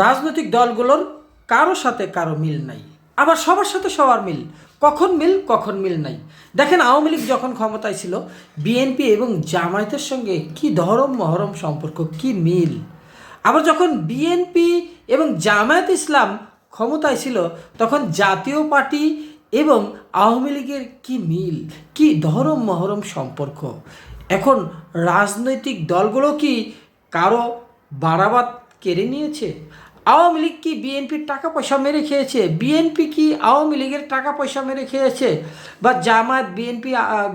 রাজনৈতিক দলগুলোর কারও সাথে কারও মিল নাই। আবার সবার সাথে সবার মিল। কখন মিল কখন মিল নাই। দেখেন, আওয়ামী লীগ যখন ক্ষমতায় ছিল বিএনপি এবং জামায়াতের সঙ্গে কি ধরম মহরম সম্পর্ক, কি মিল। আবার যখন বিএনপি এবং জামায়াত ইসলাম ক্ষমতায় ছিল, তখন জাতীয় পার্টি এবং আওয়ামী লীগের কি মিল, কি ধরম মহরম সম্পর্ক। এখন রাজনৈতিক দলগুলো কি কারও বাড়াবাদ কেড়ে নিয়েছে? আওয়ামী লীগ কি বিএনপির টাকা পয়সা মেরে খেয়েছে? বিএনপি কি আওয়ামী লীগের টাকা পয়সা মেরে খেয়েছে? বা জামায়াত, বিএনপি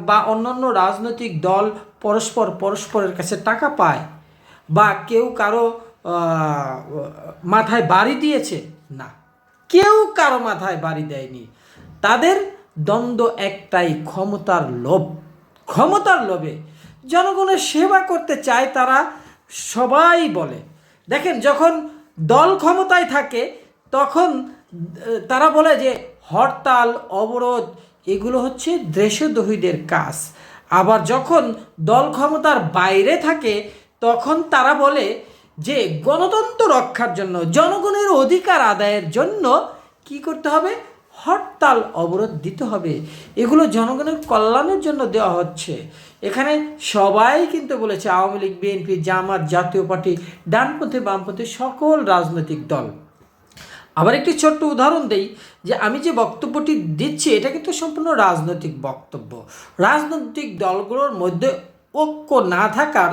বা অন্যান্য রাজনৈতিক দল পরস্পর পরস্পরের কাছে টাকা পায়? বা কেউ কারও মাথায় বাড়ি দিয়েছে? না। কেউ কারও মাথায় বাড়ি দেয়নি। তাদের দ্বন্দ্ব একটাই, ক্ষমতার লোভ। ক্ষমতার লোভে জনগণের সেবা করতে চায় তারা, সবাই বলে। দেখেন, যখন দল ক্ষমতায় থাকে, তখন তারা বলে যে হরতাল, অবরোধ, এগুলো হচ্ছে দেশদ্রোহীদের কাজ। আবার যখন দল ক্ষমতার বাইরে থাকে, তখন তারা বলে যে গণতন্ত্র রক্ষার জন্য, জনগণের অধিকার আদায়ের জন্য কি করতে হবে? হরতাল অবরোধ দিতে হবে। এগুলো জনগণের কল্যাণের জন্য দেওয়া হচ্ছে। এখানে সবাই কিন্তু বলেছে, আওয়ামী লীগ, বিএনপি, জামাত, জাতীয় পার্টি, ডানপন্থী, বামপন্থী সকল রাজনৈতিক দল। আবার একটি ছোট্ট উদাহরণ দেই যে, আমি যে বক্তব্যটি দিচ্ছি, এটা কিন্তু সম্পূর্ণ রাজনৈতিক বক্তব্য। রাজনৈতিক দলগুলোর মধ্যে ঐক্য না থাকার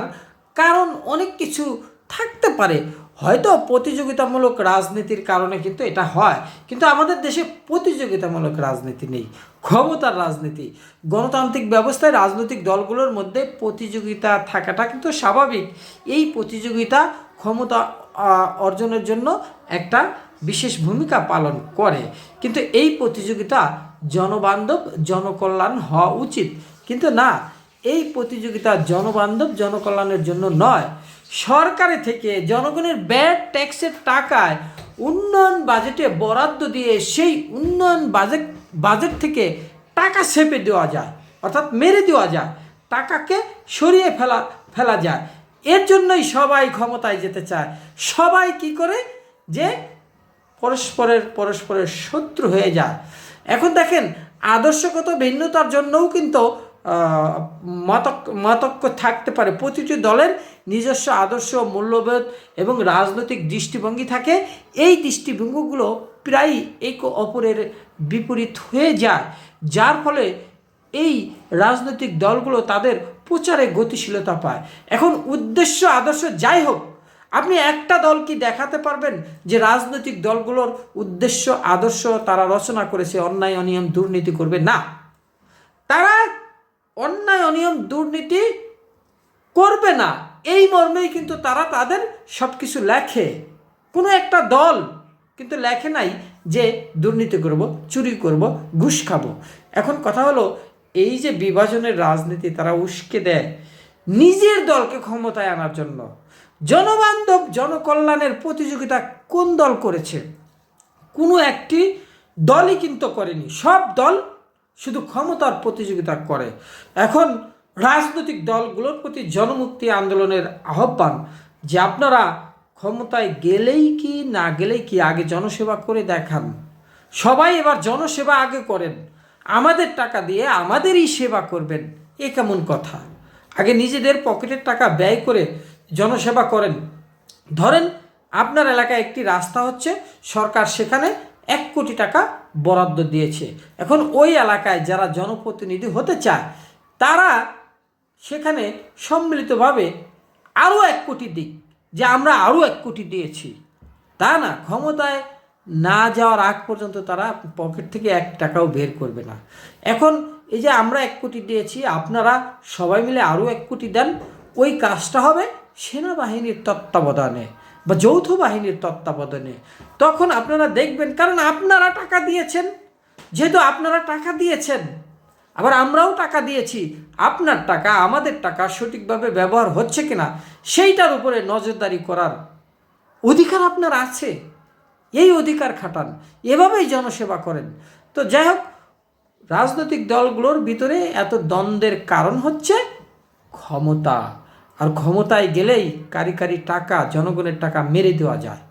কারণ অনেক কিছু থাকতে পারে। হয়তো প্রতিযোগিতামূলক রাজনীতির কারণে কিন্তু এটা হয়। কিন্তু আমাদের দেশে প্রতিযোগিতামূলক রাজনীতি নেই, ক্ষমতার রাজনীতি। গণতান্ত্রিক ব্যবস্থায় রাজনৈতিক দলগুলোর মধ্যে প্রতিযোগিতা থাকাটা কিন্তু স্বাভাবিক। এই প্রতিযোগিতা ক্ষমতা অর্জনের জন্য একটা বিশেষ ভূমিকা পালন করে। কিন্তু এই প্রতিযোগিতা জনবান্ধব, জনকল্যাণ হওয়া উচিত। কিন্তু না এই প্রতিযোগিতা জনবান্ধব জনকল্যাণের জন্য নয়। সরকারে থেকে জনগণের ব্যাড ট্যাক্সের টাকায় উন্নয়ন বাজেটে বরাদ্দ দিয়ে সেই উন্নয়ন বাজেট বাজেট থেকে টাকা সেপে দেওয়া যায়, অর্থাৎ মেরে দেওয়া যায়, টাকাকে সরিয়ে ফেলা ফেলা যায়। এর জন্যই সবাই ক্ষমতায় যেতে চায়। সবাই কি করে? যে পরস্পরের পরস্পরের শত্রু হয়ে যায়। এখন দেখেন, আদর্শগত ভিন্নতার জন্যও কিন্তু মতক মতক্য থাকতে পারে। প্রতিটি দলের নিজস্ব আদর্শ, মূল্যবোধ এবং রাজনৈতিক দৃষ্টিভঙ্গি থাকে। এই দৃষ্টিভঙ্গিগুলো প্রায়ই একে অপরের বিপরীত হয়ে যায়, যার ফলে এই রাজনৈতিক দলগুলো তাদের প্রচারে গতিশীলতা পায়। এখন উদ্দেশ্য, আদর্শ যাই হোক, আপনি একটা দল কি দেখাতে পারবেন যে রাজনৈতিক দলগুলোর উদ্দেশ্য, আদর্শ তারা রচনা করেছে, অন্যায়, অনিয়ম, দুর্নীতি করবে? না। তারা অন্যায়, অনিয়ম, দুর্নীতি করবে না। এই মর্মেই কিন্তু তারা তাদের সব কিছু লেখে। কোনো একটা দল কিন্তু লেখে নাই যে দুর্নীতি করব, চুরি করব, ঘুষ খাব। এখন কথা হলো, এই যে বিভাজনের রাজনীতি তারা উস্কে দেয় নিজের দলকে ক্ষমতায় আনার জন্য। জনবান্ধব, জনকল্যাণের প্রতিযোগিতা কোন দল করেছে? কোনো একটি দলই কিন্তু করেনি। সব দল শুধু ক্ষমতার প্রতিযোগিতা করে। এখন রাজনৈতিক দলগুলোর প্রতি জনমুক্তি আন্দোলনের আহ্বান যে আপনারা ক্ষমতায় গেলেই কি, না গেলেই কি আগে জনসেবা করে দেখান। সবাই এবার জনসেবা আগে করেন। আমাদের টাকা দিয়ে আমাদেরই সেবা করবেন। এ কেমন কথা? আগে নিজেদের পকেটের টাকা ব্যয় করে জনসেবা করেন। ধরেন আপনার এলাকায় একটি রাস্তা হচ্ছে, সরকার সেখানে এক কোটি টাকা বরাদ্দ দিয়েছে। এখন ওই এলাকায় যারা জনপ্রতিনিধি হতে চায়, তারা সেখানে সম্মিলিতভাবে আরও এক কোটি দিক, যে আমরা আরও এক কোটি দিয়েছি। তা না, ক্ষমতায় না যাওয়ার আগ পর্যন্ত তারা পকেট থেকে এক টাকাও বের করবে না। এখন এই যে আমরা এক কোটি দিয়েছি, আপনারা সবাই মিলে আরও এক কোটি দেন, ওই কাজটা হবে সেনাবাহিনীর তত্ত্বাবধানে। বা যৌথ বাহিনীর তত্ত্বাবধানে। তখন আপনারা দেখবেন, কারণ আপনারা টাকা দিয়েছেন। যেহেতু আপনারা টাকা দিয়েছেন, আবার আমরাও টাকা দিয়েছি। আপনার টাকা, আমাদের টাকা সঠিকভাবে ব্যবহার হচ্ছে কিনা, সেইটার উপরে নজরদারি করার অধিকার আপনার আছে। এই অধিকার খাটান, এভাবেই জনসেবা করেন। তো যাই হোক, রাজনৈতিক দলগুলোর ভিতরে এত দ্বন্দ্বের কারণ হচ্ছে ক্ষমতা। আর ক্ষমতায় গেলেই কারি কারি টাকা জনগণের টাকা মেরে দেওয়া যায়।